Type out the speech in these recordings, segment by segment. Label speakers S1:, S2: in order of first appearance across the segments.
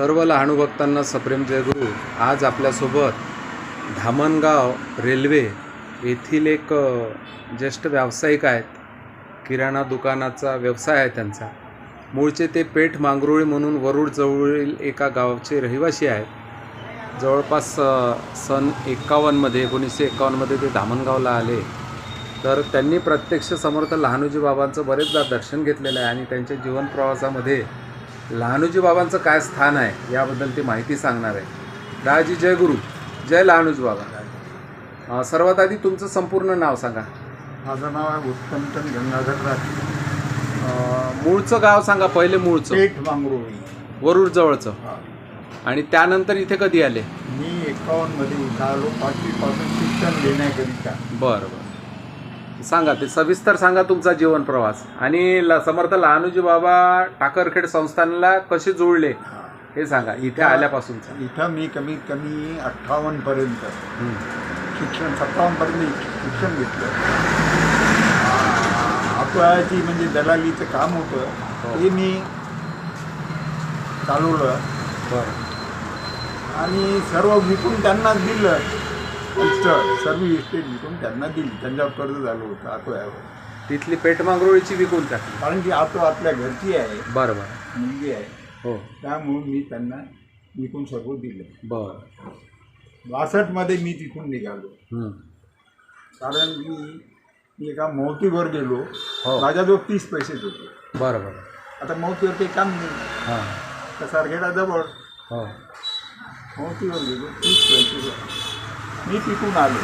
S1: सर्व लहानू भक्तांना सप्रेम जयगुरु आज आपल्यासोबत धामणगाव रेल्वे येथील एक ज्येष्ठ व्यावसायिक आहेत. किराणा दुकानाचा व्यवसाय आहे त्यांचा. मूळचे ते पेठ मांगरुळी म्हणून वरुड जवळील एका गावाचे रहिवासी आहेत. जवळपास सन एकावन्नमध्ये एकोणीसशे एकावन्नमध्ये ते धामणगावला आले. तर त्यांनी प्रत्यक्ष समर्थ लहानोजी बाबांचं बरेचदा दर्शन घेतलेलं आहे आणि त्यांच्या जीवन प्रवासामध्ये लहानोजी बाबांचं काय स्थान आहे याबद्दल ते माहिती सांगणार आहे. दाजी जय गुरु. जय लहानोजी बाबा. सर्वात आधी तुमचं संपूर्ण नाव सांगा.
S2: माझं नाव आहे उत्तमचंद गंगाधर राठी
S1: मूळचं गाव सांगा पहिले मूळचं.
S2: पेठ मांगरोळी
S1: वरुड जवळचं. आणि त्यानंतर इथे कधी आले?
S2: मी एकावन्नमध्ये इथं आलो पाचवीपासून शिक्षण घेण्याकरिता.
S1: बरं बरं. सांगा ते सविस्तर सांगा तुमचा जीवन प्रवास. आणि ल समर्थ लहानोजी बाबा टाकरखेड संस्थानला कसे जोडले हे सांगा इथे आल्यापासूनचं.
S2: इथं मी कमीत कमी अठ्ठावन्नपर्यंत
S1: हं.
S2: शिक्षण सत्तावन्नपर्यंत शिक्षण घेतलं. अपयाची म्हणजे दलालीचं काम होतं ते मी चालवलं.
S1: बरं.
S2: आणि सर्व विकून त्यांना दिलं. इस्टेट सर्व इस्टेट विकून त्यांना दिली. त्यांच्यावर कर्ज झालं होतं आतोयावर
S1: तिथली पेठमांगरोळीची विकून टाकली.
S2: कारण की आतो आपल्या घरची आहे
S1: बरं बरं.
S2: मुलगी आहे.
S1: हो.
S2: त्यामुळं मी त्यांना विकून सर्व दिलं.
S1: बरं.
S2: बासष्टमध्ये मी तिथून निघालो. कारण की मी एका मौतीवर गेलो.
S1: हो.
S2: माझ्याजवळ तीस पैसेच होते.
S1: बरं बरं.
S2: आता मौतीवर काही काम नाही.
S1: हां.
S2: तर सारखेडा जवळ.
S1: हो.
S2: मौतीवर गेलो तीस पैसे. मी तिथून आलो.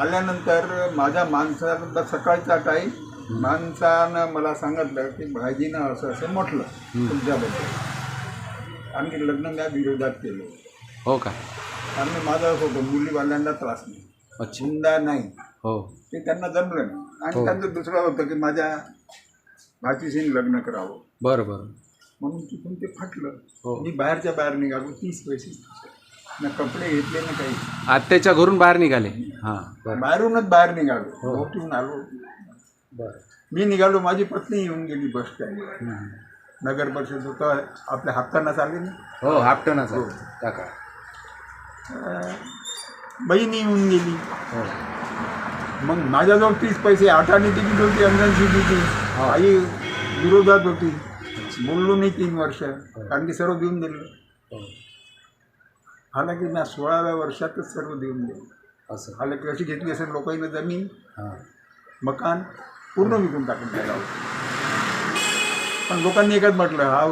S2: आल्यानंतर माझ्या माणसाला सकाळचा टाईम माणसानं मला सांगितलं की भाईजीनं असं असं म्हटलं. तुमच्याबद्दल. कारण की लग्न त्या विरोधात केलं.
S1: हो का?
S2: कारण माझं असं होतं मुलीवाल्यांना त्रास नाही. चिंदा नाही.
S1: हो.
S2: ते त्यांना जमलं नाही. आणि
S1: हो.
S2: त्यांचं दुसरं होतं की माझ्या भाचीशी लग्न करावं.
S1: बरं बरं.
S2: म्हणून तिथून ते फाटलं.
S1: हो.
S2: मी बाहेरच्या बाहेर निघालो तीस पैसे. ना कपडे घेतले ना काही.
S1: आत्याच्या घरून बाहेर निघाले. हां बरं.
S2: बाहेरूनच बाहेर निघालो.
S1: हो.
S2: मोठीहून आलो.
S1: बरं.
S2: मी निघालो माझी पत्नी येऊन गेली बस स्टँडवर
S1: हं.
S2: नगर परिषद होतं आपल्या हक्कानं आले ना.
S1: हो हापटणच
S2: हो.
S1: टाका
S2: अं, बहिणी येऊन गेली.
S1: हो.
S2: मग माझ्याजवळ तीस पैसे आठाने तिकीट होती अंजनची होती.
S1: हा.
S2: आई विरोधात होती. बोललो नाही तीन वर्ष. कारण की सर्व देऊन दिलं.
S1: हो.
S2: हालाकी मी सोळाव्या वर्षातच सर्व देऊन दिलं
S1: असं।
S2: हालाकी कशी घेतली असेल लोकांनी जमीन
S1: हां।
S2: मकान पूर्ण विकून टाकून द्यायला पण लोकांनी एकच म्हटलं हा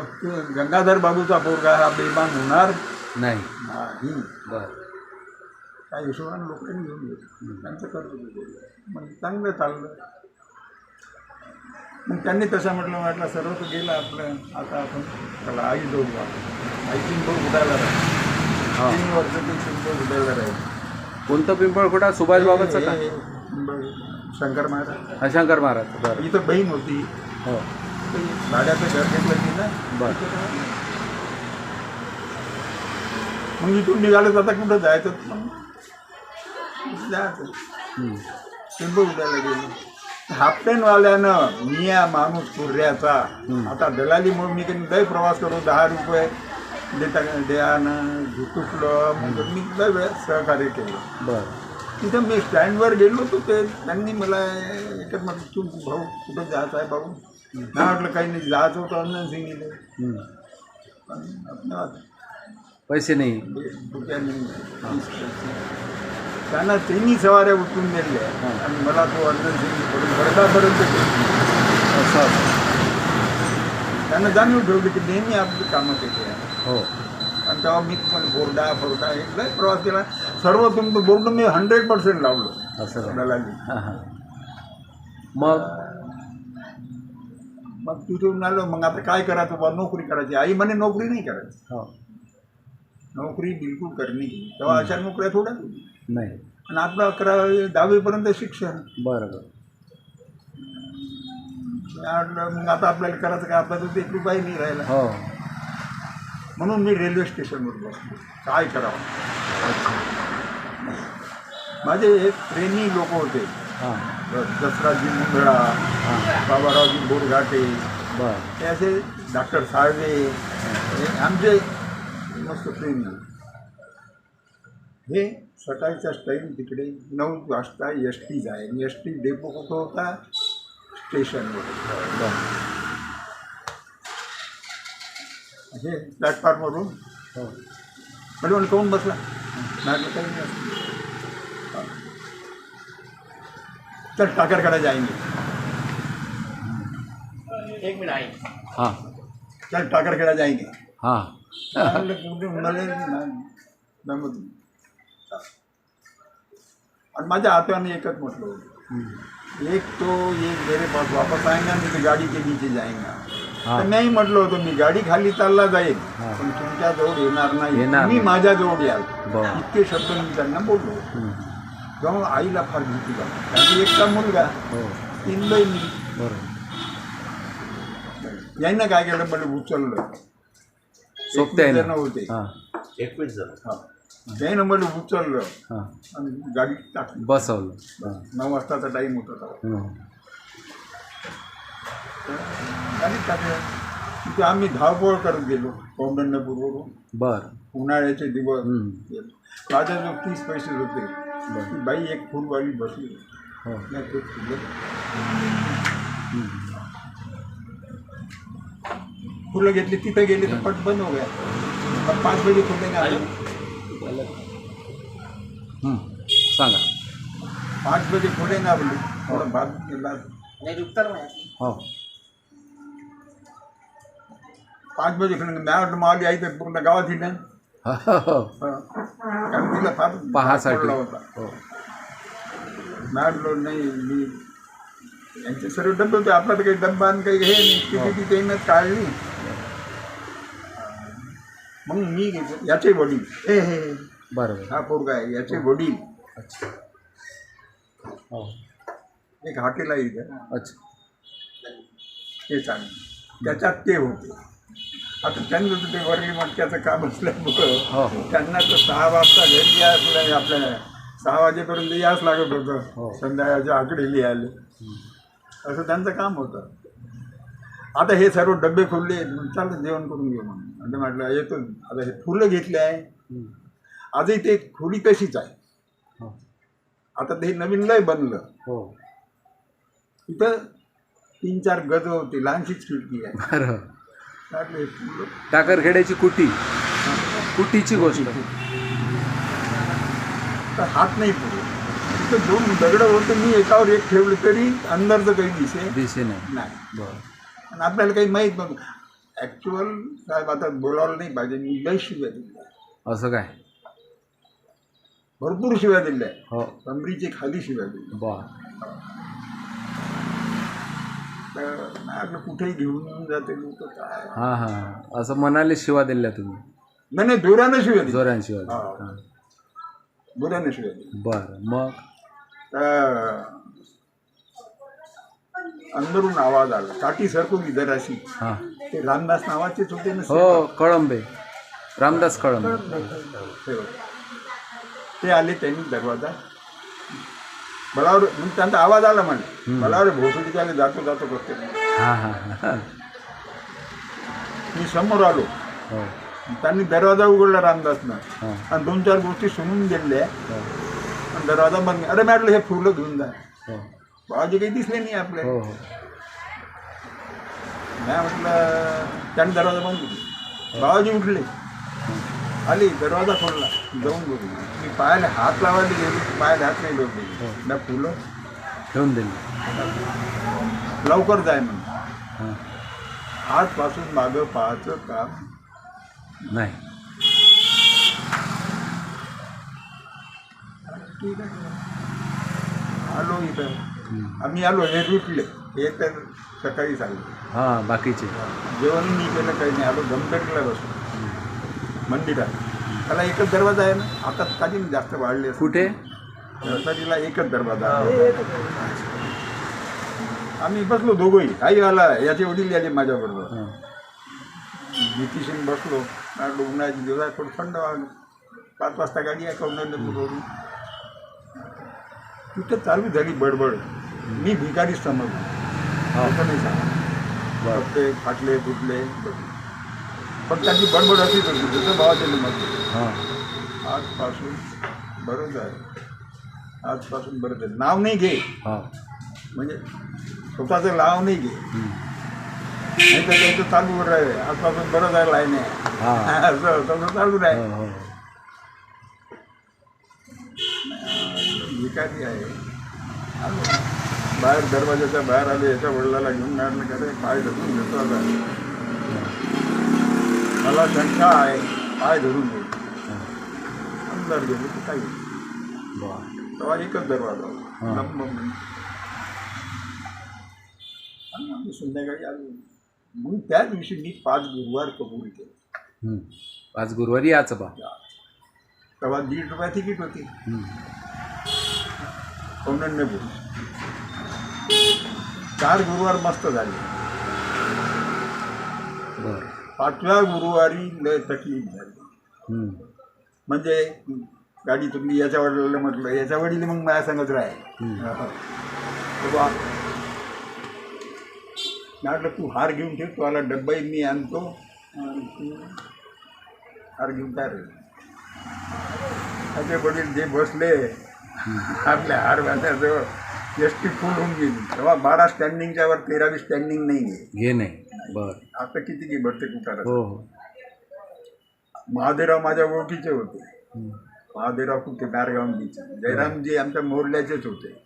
S2: गंगाधर बाबूचा पोरगा हा बेमान होणार
S1: नाही।
S2: नाही।
S1: बरं
S2: त्या हिशोबाने लोकांनी घेऊन घेतलं त्यांचं कर्ज मग चांगलं चाललं। मग त्यांनी तसं म्हटलं म्हटलं सर्व तर गेलं आपलं. आता आपण त्याला आई जाऊ बा आई चिंबळ उडायला राहील
S1: हां.
S2: तीन वर्ष ते राहील
S1: कोणतं पिंपळखोटा सुभाष बाबाचं का?
S2: हे- शंकर महाराज.
S1: हा, शंकर महाराज. बरं.
S2: इथं बहीण होती.
S1: हो.
S2: ते भाड्याचं घर घेतलं तिनं.
S1: बरं.
S2: मग इथून निघालं आता कुठं जायचं? मग जायचं.
S1: हं.
S2: चिंबळ उडायला गेलो. हाफटेनवाल्यानं मी या माणूस कुर्ऱ्याचा. आता दलालीमुळे मी काही लय प्रवास करू दहा रुपये. देता द्यानं तुटलं मग मी लय वेळा सहकार्य केलं.
S1: बरं.
S2: तिथं मी स्टँडवर गेलो तर ते. त्यांनी मला एकच म्हटलं तू भाऊ कुठं जायचं आहे भाऊ? नाही म्हटलं काही नाही जायचं होतं अन्न सिंगीले.
S1: हं.
S2: पण आपलं
S1: पैसे नाही.
S2: पैसे. त्यांना त्यांनी सवाऱ्या उठून नेल्या. आणि मला तो अन्न सिंगी वर्धापर्यंत.
S1: असं असं.
S2: त्यांना जाणीव ठेवली की नेहमी आपली कामं केली आहे.
S1: हो.
S2: आणि तेव्हा मी पण बोर्डा फोर्डा एक लय प्रवास केला. सर्व तुमचं बोर्ड मी हंड्रेड पर्सेंट लावलं.
S1: असं का?
S2: दलाली
S1: हां हां. मग?
S2: मग तिथून आलो. मग आता काय करायचं? बा नोकरी करायची. आई म्हणे नोकरी नाही करायची.
S1: हो.
S2: नोकरी बिलकुल करणे तेव्हा अशा नोकऱ्या थोड्या
S1: नाही.
S2: आणि आपलं अकरा दहावीपर्यंत शिक्षण.
S1: बरं बरं.
S2: मग आता आपल्याला करायचं काय? आपल्याला एक रुपयाही नाही राहिला.
S1: हो.
S2: म्हणून मी रेल्वे स्टेशनवर बसलो. काय करावं? माझे एक प्रेमी लोक होते.
S1: हां.
S2: दसराजी मुंदळा
S1: हां
S2: बाबारावजी बोरघाटे
S1: बरं.
S2: हे असे डॉक्टर साळवे आमचे मस्त ट्रेन आहे. हे सकाळच्या टाईम तिकडे नऊ वाजता एस टी जाईल एस टी डेपो कुठं होता स्टेशनवर. हे प्लॅटफॉर्मवरून.
S1: हो.
S2: म्हणजे म्हणून कोण बसला. म्हटलं काही नाही. हा. चल टाकरकडे जाएंगे
S3: एक मिनट आई.
S1: हां.
S2: चल टाकरखेडा जाएंगे
S1: हां.
S2: नाही. नाही. आणि माझ्या हाताने एकच म्हटलं एक तो एक मेरे पास वापस आएगा मी तो गाडी के नीचे जाएगा. तर नाही म्हटलं होतं मी गाडी खाली चालला जाईल. पण तुमच्या जवळ येणार नाही.
S1: येणार नाही.
S2: माझ्या जवळ याल.
S1: बरं.
S2: इतके शब्द मी त्यांना बोललो. तेव्हा आईला फार भीती वाटली. कारण की एकटा मुलगा
S1: हो. बरोबर
S2: यांना काय केलं? मला उचललं.
S1: सोबते आहे
S2: एकवीस जण
S1: ना
S2: होते
S1: हां
S3: एकवीस जण
S2: हा. त्यानं मला उचललं.
S1: हां.
S2: आणि गाडी टाकली.
S1: बसवलं.
S2: नऊ वाजताचा टाईम होता तेव्हा. तिथे आम्ही धावपळ करत गेलो कौंडण्यपूरवरून
S1: बर.
S2: उन्हाळ्याचे दिवस.
S1: हम्म.
S2: माझ्या जो तीस पैसे होते ती बाई एक फुलवाली बसली.
S1: हो.
S2: नाही ते फुलं फुलं घेतली तिथं गेले तर पट बंद हो गया. पाच बजे खुलेंगे आगे
S1: हम्म. सांगा.
S2: पाच बजे खुलेंगे बोले थोड़ा बाद के बाद
S3: नाही रुकता ना.
S1: हो.
S2: पाच बजे खुलेंगे मैं वाटलं मावली आई तर पूर्ण गावात येईल. कारण तिला फार
S1: पाहासाठी
S2: होता
S1: हो
S2: मी वाटलो नाही मी यांचे सर्व डबे होते आपला तर काही डब्बा आणि काही हे नाही तिथे येणं काढली मग मी. याचे वडील हे हे हे.
S1: बरोबर।
S2: हा पोरगा आहे याचे वडील
S1: अच्छा। हो
S2: एक हाटेला इथं
S1: अच्छा।
S2: ते चांगलं त्याच्यात ते होते आता त्यांचं तर ते वरली मटक्याचं काम असल्यामुळं
S1: हो हो.
S2: त्यांना तर सहा वाजता घरी यायला आपल्या सहा वाजेपर्यंत याच लागत
S1: हो.
S2: होतं संध्याकाळच्या आकडे लिहायला. असं त्यांचं काम होतं. आता हे सर्व डबे खोलले चालतं जेवण करून घेऊ म्हणून. आणि म्हटलं येतो आता हे फुलं घेतले आहे. आजही ते खोली तशीच आहे.
S1: हो.
S2: आता ते नवीन लय बनलं.
S1: हो.
S2: तिथं तीन चार गज होते लहानशीच खिडकी आहे.
S1: टाकरखेड्याची कुटी. कुटीची गोष्ट.
S2: तर हात नाही पुढे. दोन दगडं होते मी एकावर एक ठेवले तरी अंदरचं काही दिसे
S1: दिसे नाही.
S2: नाही.
S1: बरं.
S2: आणि आपल्याला काही माहीत नव्हतं. ॲक्च्युअल साहेब आता बोलावलं नाही पाहिजे. मी लय शिव्या दिल्या.
S1: असं काय?
S2: भरपूर शिव्या दिल्या.
S1: हो.
S2: कमरीची खाली शिव्या दिल्या.
S1: बर.
S2: आपलं कुठेही घेऊन जाते लोक काय?
S1: हां हां. असं मनाले शिवा दिल्या तुम्ही?
S2: नाही नाही जोरानं शिव्या
S1: जोरान शिवा दिल्या.
S2: हा.
S1: हां.
S2: जोरानं शिव्या
S1: बरं मग?
S2: तर अंदरून आवाज आला. काठी सरकवली जराशी.
S1: हां.
S2: ते रामदास नावाचेच होते ना
S1: हो कळंबे. रामदास कळंबे.
S2: ते आले त्यांनी दरवाजा. बळावर मग त्यांचा आवाज आला म्हणे बळावर भोसडी आले जातो जातो करते.
S1: हां हां हां
S2: मी समोर आलो.
S1: हो.
S2: त्यांनी दरवाजा उघडला रामदासनं.
S1: हां.
S2: आणि दोन चार गोष्टी सुनून दिल्या.
S1: हो.
S2: आणि दरवाजा बंद अरे म्हटलं हे फुलं घेऊन जा.
S1: हो.
S2: बाबाजी काही दिसले नाही आपले
S1: हो हो.
S2: नाही म्हटलं त्याने दरवाजा बंद केला. बाबाजी उठले. आली दरवाजा खोलला. जाऊन बघू मी पायाला हात लावायला गेलो. पायाला हात नाही लावले ना फुलं?
S1: ठेवून दिली.
S2: लवकर जाय म्हणून
S1: हां
S2: आजपासून मागं पाहायचं काम
S1: नाही.
S2: ठीक आहे आलो इथं. आम्ही आलो हे रुटले. हे तर सकाळी चालले
S1: हां बाकीचे.
S2: जेवण मी केलं काही नाही. आलो गमतरीला बसलो. मंदिरात. त्याला एकच दरवाजा आहे ना? आता काही नाही जास्त वाढले.
S1: कुठे?
S2: नर्सरीला एकच दरवाजा आहे. आम्ही बसलो दोघंही. आई आला याचे वडील आले माझ्याबरोबर.
S1: हां.
S2: भीतीशीन बसलो. उन्हाळ्याची दिवस आहे थोडं थंड पाच वाजता गाडी आहे कौंडण्यपूरवरून तिथं चालू झाली बडबड. मी भिकारीच समजलो.
S1: हो.
S2: असं नाही सांगा फाटले फुटले. पण त्याची बडबड अशीच होती जसं भावाचे
S1: हां.
S2: आजपासून बरंच आहे आजपासून बरंच आहे नाव नाही घे.
S1: हां.
S2: म्हणजे स्वतःचं नाव नाही घे.
S1: हं.
S2: नाही तर त्याचं चालू राहील आजपासून बरं आहे लाईन आहे.
S1: हां.
S2: असं तसं चालू राहील
S1: हो, हो.
S2: भिकारी आहे. बाहेर दरवाजाच्या बाहेर आले याच्या वडिलाला घेऊन काढलं का पाय धरून घेतो आता. मला शंका आहे. पाय धरून
S1: हां.
S2: अंदर गेलो की काही तेव्हा एकच दरवाजा
S1: हा.
S2: होता. लंब म्हणून. आणि आम्ही संध्याकाळी आलो मग त्या दिवशी मी पाच गुरुवार कबूल केले.
S1: हं. आज गुरुवारी याचं बा.
S2: तेव्हा दीड रुपया तिकीट होती.
S1: हं.
S2: कौंडण्यपूर चार गुरुवार मस्त झाले.
S1: बरं.
S2: पाचव्या गुरुवारी लय तकलीफ झाली.
S1: हं.
S2: म्हणजे गाडी तुम्ही याच्या वडिलाला म्हटलं याच्या वडील मग माझ्या सांगत राहील.
S1: हम्म.
S2: तेव्हा मी म्हटलं तू हार घेऊन ठेव तुला डब्बाही मी आणतो. आणि तू हार घेऊन काय रे वडील जे बसले आपल्या हार बांधायजवळ एस टी फुल होऊन गेली. तेव्हा बारा स्टँडिंगच्या वर तेरावी स्टँडिंग नाही आहे.
S1: घे नाही. बरं.
S2: आता किती की भरते कुठार
S1: हो हो.
S2: महादेवराव माझ्या ओळखीचे होते. महादेवराव कुठे? नारगावजीचे जयरामजी आमच्या मोरल्याचेच होते.